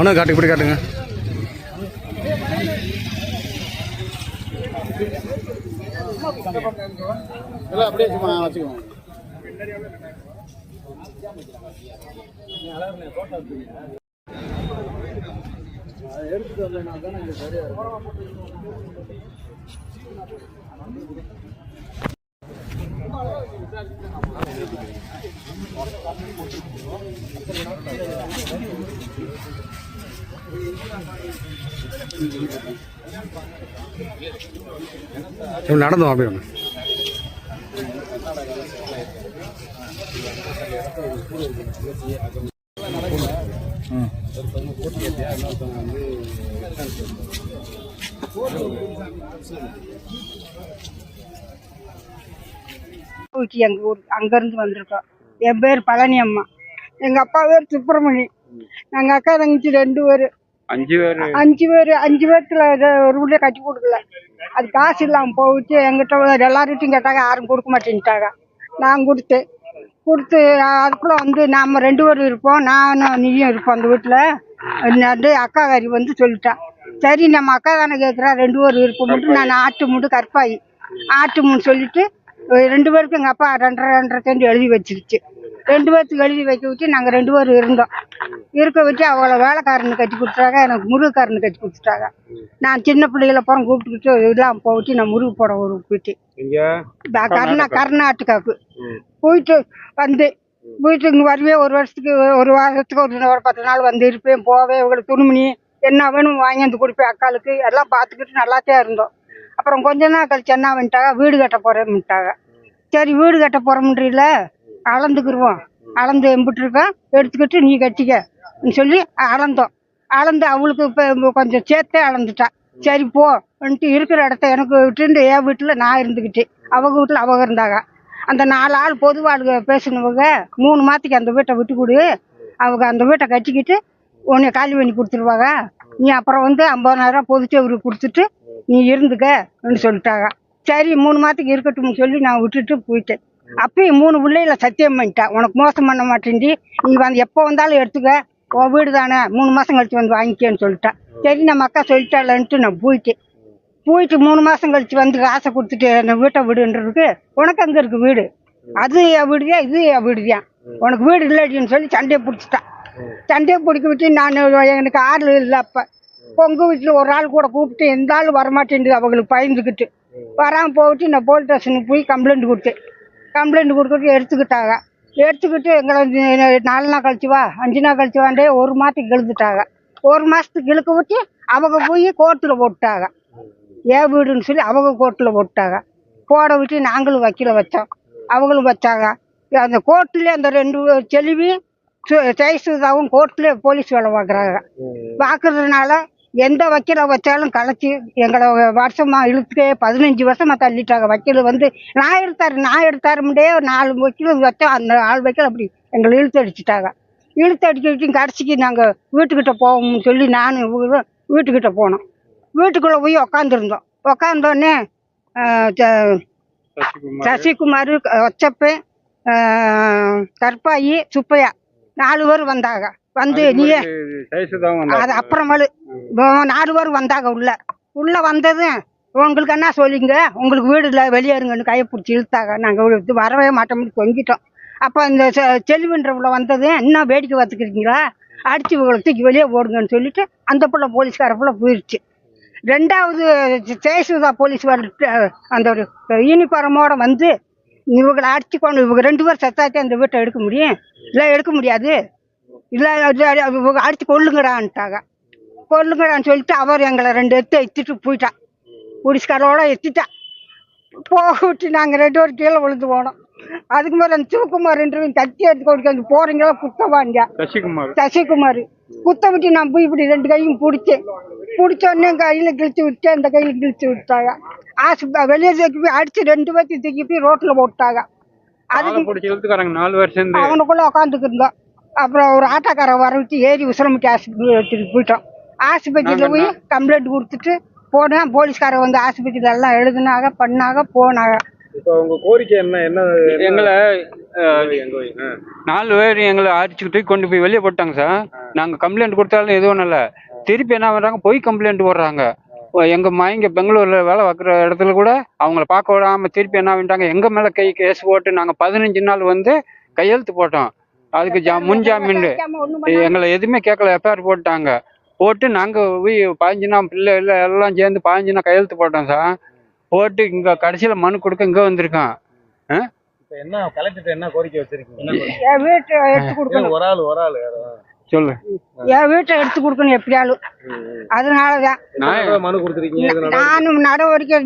மனு காட்டு இப்படி காட்டுங்க. எல்லாம் அப்படியே சும்மா வச்சுக்கோங்க எடுத்துட்டு தானே சரியா இருக்கும் இப்படி அப்படி ஒன்று எங்கள் ஊர் அங்கேருந்து வந்திருக்கோம். என் பேர் பழனி அம்மா. எங்கள் அப்பா பேர் சுப்பிரமணி. நாங்க அக்கா தங்கச்சி ரெண்டு பேர். அஞ்சு பேர். அஞ்சு பேர் அஞ்சு பேர்த்துல ஒரு வீட்ல கட்டி கொடுக்கல. அது காசு இல்லாமல் போச்சு. எங்கிட்ட எல்லார்கிட்டையும் கேட்டாங்க யாரும் கொடுக்க மாட்டேன்ட்டாங்க. நான் கொடுத்தேன் கொடுத்து அதுக்குள்ள வந்து நாம ரெண்டு பேரும் இருப்போம். நானும் நீயும் இருப்போம் அந்த வீட்டில் வந்து அக்கா காரி வந்து சொல்லிட்டான் சரி நம்ம அக்கா தானே கேட்குறா ரெண்டு பேரும் இருப்போம் நான் ஆட்டு முண்டு கற்பாயி ஆட்டு முன்னு சொல்லிட்டு ரெண்டு பேருக்கும் எங்கள் அப்பா ரெண்டரை ரெண்டரை சென்ட் எழுதி வச்சிருச்சு. ரெண்டு பேர்த்துக்கு எழுதி வைக்க வச்சு நாங்கள் ரெண்டு பேரும் இருந்தோம். இருக்க வச்சு அவளை வேலைக்காரனு கட்டி கொடுத்துட்டாங்க எனக்கு முருகக்காரனு கட்டி கொடுத்துட்டாங்க. நான் சின்ன பிள்ளைகளை அப்புறம் கூப்பிட்டுக்கிட்டு இதெல்லாம் போச்சு நான் முருகு போட ஒரு போயிட்டு கர்நா கர்நாடகாவுக்கு. போயிட்டு வந்தேன் போயிட்டு இங்கே வருவே ஒரு வருஷத்துக்கு ஒரு வாரத்துக்கு ஒரு ஒரு பத்து நாள் வந்து இருப்பேன் போவேன் இவங்களுக்கு துணிமணி என்ன வேணும் வாங்கி வந்து கொடுப்பேன் அக்காளுக்கு எல்லாம் பார்த்துக்கிட்டு நல்லாத்தான் இருந்தோம். அப்புறம் கொஞ்ச நாள் கழிச்சு என்ன பண்ணிட்டாங்க வீடு கட்ட போறேன்ட்டாங்க சரி வீடு கட்ட போறோம்ன்றீல அளந்துக்குருவோம். அளந்து எம்பிட்டுருக்கோம் எடுத்துக்கிட்டு நீ கட்டிக்கன்னு சொல்லி அளந்தோம். அளந்து அவளுக்கு இப்போ கொஞ்சம் சேர்த்தே அளந்துட்டா. சரி போன்ட்டு இருக்கிற இடத்த எனக்கு விட்டுண்டு என் வீட்டில் நான் இருந்துக்கிட்டு அவங்க வீட்டில் அவங்க இருந்தாங்க. அந்த நாலு ஆள் பொது ஆளுங்க பேசினவங்க மூணு மாதத்துக்கு அந்த வீட்டை விட்டு கொடு. அவங்க அந்த வீட்டை கட்டிக்கிட்டு உன்னை காலி பண்ணி கொடுத்துருவாங்க. நீ அப்புறம் வந்து ஐம்பதாயிரம் பொதுச்சவருக்கு கொடுத்துட்டு நீ இருந்துக்கன்னு சொல்லிட்டாங்க. சரி மூணு மாதத்துக்கு இருக்கட்டும்னு சொல்லி நான் விட்டுட்டு போயிட்டேன். அப்பயும் மூணு பிள்ளைகள சத்தியம் பண்ணிட்டேன் உனக்கு மோசம் பண்ண மாட்டேன்டி. நீ வந்து எப்போ வந்தாலும் எடுத்துக்க. உன் வீடு தானே. மூணு மாதம் கழித்து வந்து வாங்கிக்கேன்னு சொல்லிட்டேன் சரி நம்ம அக்கா சொல்லிட்டாளன்ட்டு நான் போயிட்டேன். போயிட்டு மூணு மாதம் கழித்து வந்து காசை கொடுத்துட்டு என்ன வீட்டை வீடுன்றதுக்கு உனக்கு அங்கே இருக்கு வீடு. அது என் வீடுதியா இது என் வீடுதியா உனக்கு வீடு இல்லைன்னு சொல்லி சண்டையை பிடிச்சிட்டான் சண்டையை பிடிக்க விட்டு நான் எனக்கு ஆள் இல்லை அப்போ. பொங்கு வீட்டில் ஒரு ஆள் கூட கூப்பிட்டு எந்த ஆள் வரமாட்டேங்குது அவங்களுக்கு பயந்துக்கிட்டு. வராமல் போயிட்டு நான் போலீஸ் ஸ்டேஷனுக்கு போய் கம்ப்ளைண்ட் கொடுத்தேன். கம்ப்ளைண்ட் கொடுத்துட்டு எடுத்துக்கிட்டாங்க. எடுத்துக்கிட்டு எங்களை நாலு நாள் கழிச்சு வா அஞ்சு நாள் கழிச்சு வாண்டே ஒரு மாதத்துக்கு இழுத்துட்டாங்க. ஒரு மாதத்துக்கு இழுக்க விட்டு அவங்க போய் கோர்ட்டில் போட்டாங்க ஏன் வீடுன்னு சொல்லி அவங்க கோர்ட்டில் போட்டாங்க போட விட்டு நாங்களும் வக்கீல வச்சோம். அவங்களும் வச்சாங்க. அந்த கோர்ட்டில் அந்த ரெண்டு செல்வி ஜெயசுதாவும் கோர்ட்டில் போலீஸ் வேலை பார்க்குறாங்க. பார்க்கறதுனால எந்த வக்கீலை வச்சாலும் கலைச்சி எங்களை வருஷமா இழுத்துட்டே பதினஞ்சு வருஷமா தள்ளிட்டாங்க. வக்கீல் வந்து நான் எடுத்தாரு நான் எடுத்தாருமுண்டே ஒரு நாலு வக்கீல் வச்சோம். அந்த நாலு வக்கீல் அப்படி எங்களை இழுத்து அடிச்சிட்டாங்க. இழுத்து அடிக்கிட்டு கடைசிக்கு நாங்கள் வீட்டுக்கிட்ட போவோம்னு சொல்லி நான் வீட்டுக்கிட்ட போனோம். வீட்டுக்குள்ளே போய் உக்காந்துருந்தோம். உக்காந்தோடனே சசிகுமார். ஒச்சப்பன் கற்பாயி சுப்பையா நாலு பேர் வந்தாங்க. வந்து நீயே அது அப்புறமேலு நாலு பேர் வந்தாங்க உள்ள. உள்ள வந்ததும் உங்களுக்கு என்ன சொல்லிங்க? உங்களுக்கு வீடு இல்லை வெளியேறுங்கன்னு கையை பிடிச்சி இழுத்தாங்க. நாங்கள் இது வரவே மாட்டோம்னு தொங்கிட்டோம் அப்போ இந்த செல்வின்றவுல வந்ததும் இன்னும் வேடிக்கை பார்த்துக்கிறீங்களா? அடிச்சு இவங்களை தூக்கி வெளியே போடுங்கன்னு சொல்லிட்டு அந்த பிள்ளை போலீஸ்கார பிள்ளை போயிடுச்சு ரெண்டாவது ஜெயசுதா போலீஸ் அந்த ஒரு யூனிஃபார்மோட வந்து இவங்களை அடிச்சு கொண்டு இவங்க ரெண்டு பேரும் செத்தாச்சு அந்த வீட்டை எடுக்க முடியும்? இல்லை எடுக்க முடியாது? இல்லை அடிச்சு கொள்ளுங்கடான்ட்டாங்க கொல்லுங்கடான்னு சொல்லிட்டு அவர் எங்களை ரெண்டு எத்து எத்திட்டு போயிட்டான் போலீஸ்காரோட எத்திட்டான் போக விட்டு நாங்கள் ரெண்டு பேரும் கீழே விழுந்து போனோம். அதுக்கு மேலே அந்த சிவகுமார் ரெண்டு பேரும் கத்தி எடுத்து கொடுக்க போறீங்களா குத்தவாங்க? சசிகுமார். சசிகுமார். குத்த விட்டு நான் போய் இப்படி ரெண்டு கையும் பிடிச்சேன் பிடிச்ச உடனே கையில் கிழிச்சு விட்டேன் அந்த கையில் கிழிச்சு விட்டாங்க. ஆஸ்ப வெளியே தூக்கி போய் அடிச்சு ரெண்டு பேர்த்தையும் தூக்கி போய் ரோட்டில் போட்டாங்க. இருந்து அவனுக்குள்ள உட்காந்துக்கு இருந்தோம். அப்புறம் ஒரு ஆட்டோக்காரன் வர விட்டு ஏறி உசிரமிட்டி ஆஸ்பத்திரி எடுத்துட்டு போயிட்டோம் ஆஸ்பத்திரியில் போய் கம்ப்ளைண்ட் கொடுத்துட்டு போனேன் போலீஸ்காரர் வந்து ஆஸ்பத்திரியில் எல்லாம் எழுதுனாங்க பண்ணாங்க போனாங்க. இப்போ உங்க கோரிக்கை என்ன? என்ன எங்களை நாலு பேர் எங்களை அடிச்சுக்கிட்டு கொண்டு போய் வெளியே போட்டாங்க சார். நாங்க கம்ப்ளைண்ட் கொடுத்தாலும் எதுவும் இல்லை. திருப்பி என்ன பண்றாங்க? பொய் கம்ப்ளைண்ட் போடுறாங்க. எங்க மைங்க பெங்களூர்ல வேலை பார்க்குற இடத்துல கூட அவங்கள பார்க்க விடாம திருப்பி என்ன பண்ணிட்டாங்க? எங்க மேல கை கேஸ் போட்டு நாங்க பதினஞ்சு நாள் வந்து கையெழுத்து போட்டோம். அதுக்கு ஜா முன்ஜாமீன் எங்களை எதுவுமே கேட்கல எஃப்ஐஆர் போட்டாங்க. போட்டு நாங்க போய் பாஞ்சினா பிள்ளை இல்லை எல்லாம் சேர்ந்து பாஞ்சினா கையெழுத்து போட்டோம் சார் போட்டு இங்க கடைசியில மனு கொடுக்க இங்க வந்திருக்கான். இப்ப என்ன கலெக்டர் என்ன கோரிக்கை வச்சிருக்கீங்க? என்ன கோரிக்கை? என் வீட்டை எடுத்து கொடுக்கணும். ஒரு ஆள் ஒரு ஆள் சொல்லு. என் வீட்டை எடுத்து கொடுக்கணும் எப்படியாலும் அதனாலதான். மனு நானும் நடவடிக்கை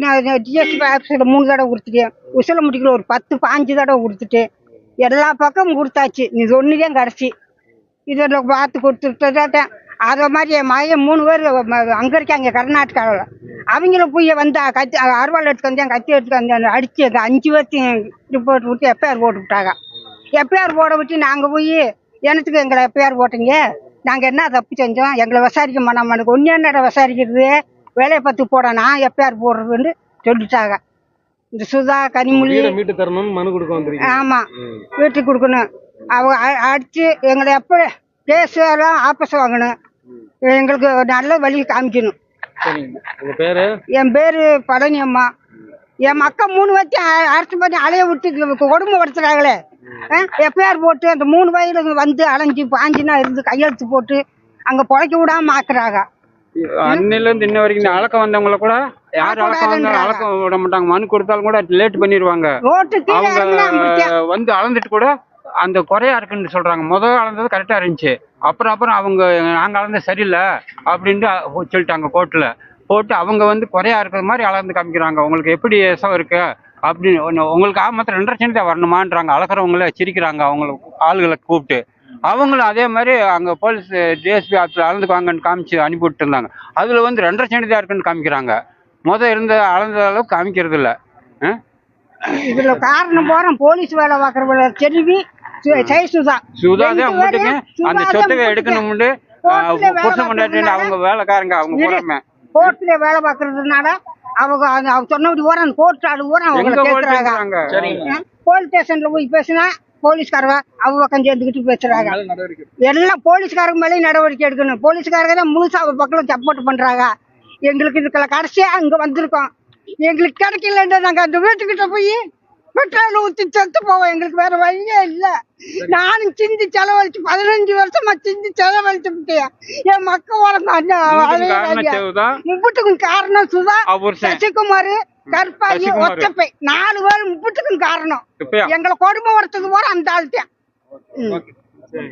டிஎஸ்பி ஆஃபீஸில் மூணு தடவை கொடுத்துட்டேன். உசிலமுட்டிக்கில் ஒரு பத்து பாஞ்சு தடவை கொடுத்துட்டேன். எல்லா பக்கமும் கொடுத்தாச்சு. இது ஒன்று தான் கடைசி இதில் பார்த்து கொடுத்துட்டேன் அதை மாதிரி என் மகன் மூணு பேர் அங்கே இருக்காங்க கர்நாடகாவில் அவங்களும் போய் வந்தா கத்தி அருவாள் எடுத்து வந்தேன் கத்தி எடுத்து வந்தேன். அடித்து அந்த அஞ்சு பேர்த்தையும் ரிப்போர்ட் விட்டு எஃப்ஐஆர் போட்டு விட்டாங்க. எஃப்ஐஆர் போட விட்டு நாங்கள் போய் எனத்துக்கு எங்களை எஃப்ஐஆர் போட்டீங்க? நாங்கள் என்ன தப்பு செஞ்சோம்? எங்களை விசாரிக்க மாட்டோம். ஒன்று என்னடா விசாரிக்கிறது? வேலையை பார்த்து போடனா எஃப்ஐஆர் போடுறதுன்னு சொல்லிட்டாங்க. இந்த சுதா கனிமொழி. மீட்டு தரணும்னு மனு கொடுக்க வந்திருக்கீங்க. ஆமாம் ம். வீட்டுக்கு கொடுக்கணும். அவங்க அடிச்சு எங்களை எப்போ கேஸ் எல்லாம் ஆப்பஸ் வாங்கணும். எங்களுக்கு நல்ல வழி காமிக்கணும். என் பேர் பழனி அம்மா என் மக்கள் மூணு வச்சு அரசு பண்ணி அலைய விட்டு கொடுமைப்படுத்துறாங்களே எஃப்ஐஆர் போட்டு அந்த மூணு வயது வந்து அலைஞ்சு பாஞ்சுனா இருந்து கையெழுத்து போட்டு அங்கே பொழைக்க விடாம ஆக்குறாங்க. அன்னையில இருந்து இன்ன வரைக்கும் அளக்க வந்தவங்கள கூட யார் அளக்க வந்தாலும் அளக்க விட மாட்டாங்க. மனு கொடுத்தாலும் கூட லேட் பண்ணிடுவாங்க அவங்க. வந்து அளந்துட்டு கூட அந்த குறையா இருக்குன்னு சொல்றாங்க. முதல் அளந்தது கரெக்டா இருந்துச்சு. அப்புறம் அப்புறம் அவங்க நாங்க அளந்தது சரியில்லை அப்படின்ட்டு சொல்லிட்டாங்க கோர்ட்ல. போட்டு அவங்க வந்து குறையா இருக்கிற மாதிரி அளந்து காமிக்கிறாங்க. உங்களுக்கு எப்படி எசம் இருக்கு? அப்படின்னு உங்களுக்கு ஆ மாத்திரம் ரெண்டரை சென்ட் வரணுமான்றாங்க. அளக்குறவங்கள சிரிக்கிறாங்க. அவங்களுக்கு ஆளுகளை கூப்பிட்டு. அவங்களும் அதே மாதிரி அங்க போலீஸ் டிஎஸ்பி ஆஃபீஸில் அளந்து வாங்கன்னு காமிச்சு அனுப்பி விட்டு இருந்தாங்க அதுல வந்து ரெண்டரை சென்ட் தான் இருக்குன்னு காமிக்கிறாங்க. முத இருந்த அளந்த அளவுக்கு காமிக்கிறது இல்ல. ஆ? இதுல காரணம் போறோம் போலீஸ் வேலை பார்க்கற செல்வி சுதா. தான் அந்த சுதா தான் சொத்துக்கை வீட்டுக்கு. எடுக்கணும்னு புருஷன் கொண்டாட்டி அவங்க வேலைக்காரங்க அவங்க. பூராமே கோர்ட்ல வேலை பார்க்கறதுனால அவங்க அந்த அவங்க சொன்னபடி அந்த கோர்ட் ஆளு போட்டுறாங்க சரிங்க போலீஸ் ஸ்டேஷன்ல போய் பேசினா போலீஸ்காரங்க அவங்க பக்கம் சேர்ந்துக்கிட்டு பேசுறாங்க. எல்லாம் போலீஸ்காரங்க மேலேயும் நடவடிக்கை எடுக்கணும். போலீஸ்காரங்க தான் முழுசா அவங்க பக்கம் சப்போர்ட் பண்றாங்க. எங்களுக்கு இதுக்குள்ள கடைசியா அங்க வந்திருக்கோம். எங்களுக்கு கிடைக்கலன்னா நாங்க அந்த வீட்டுக்கிட்ட போய் பெட்ரோல் ஊத்தி செத்து போவோம் எங்களுக்கு வேற வழியே இல்ல. நானும் சிந்தி செலவழிச்சு பதினஞ்சு வருஷமா சிந்தி செலவழிச்சு விட்டேன் என் மக்க சேவுதா முப்புட்டுக்கும் காரணம் சுதா சசிகுமார் கற்பாயி. ஒத்தப்பை நாலு பேர் முப்புட்டுக்கும் காரணம். எங்களை கொடுமை வரத்துக்கு போற அந்த சரி.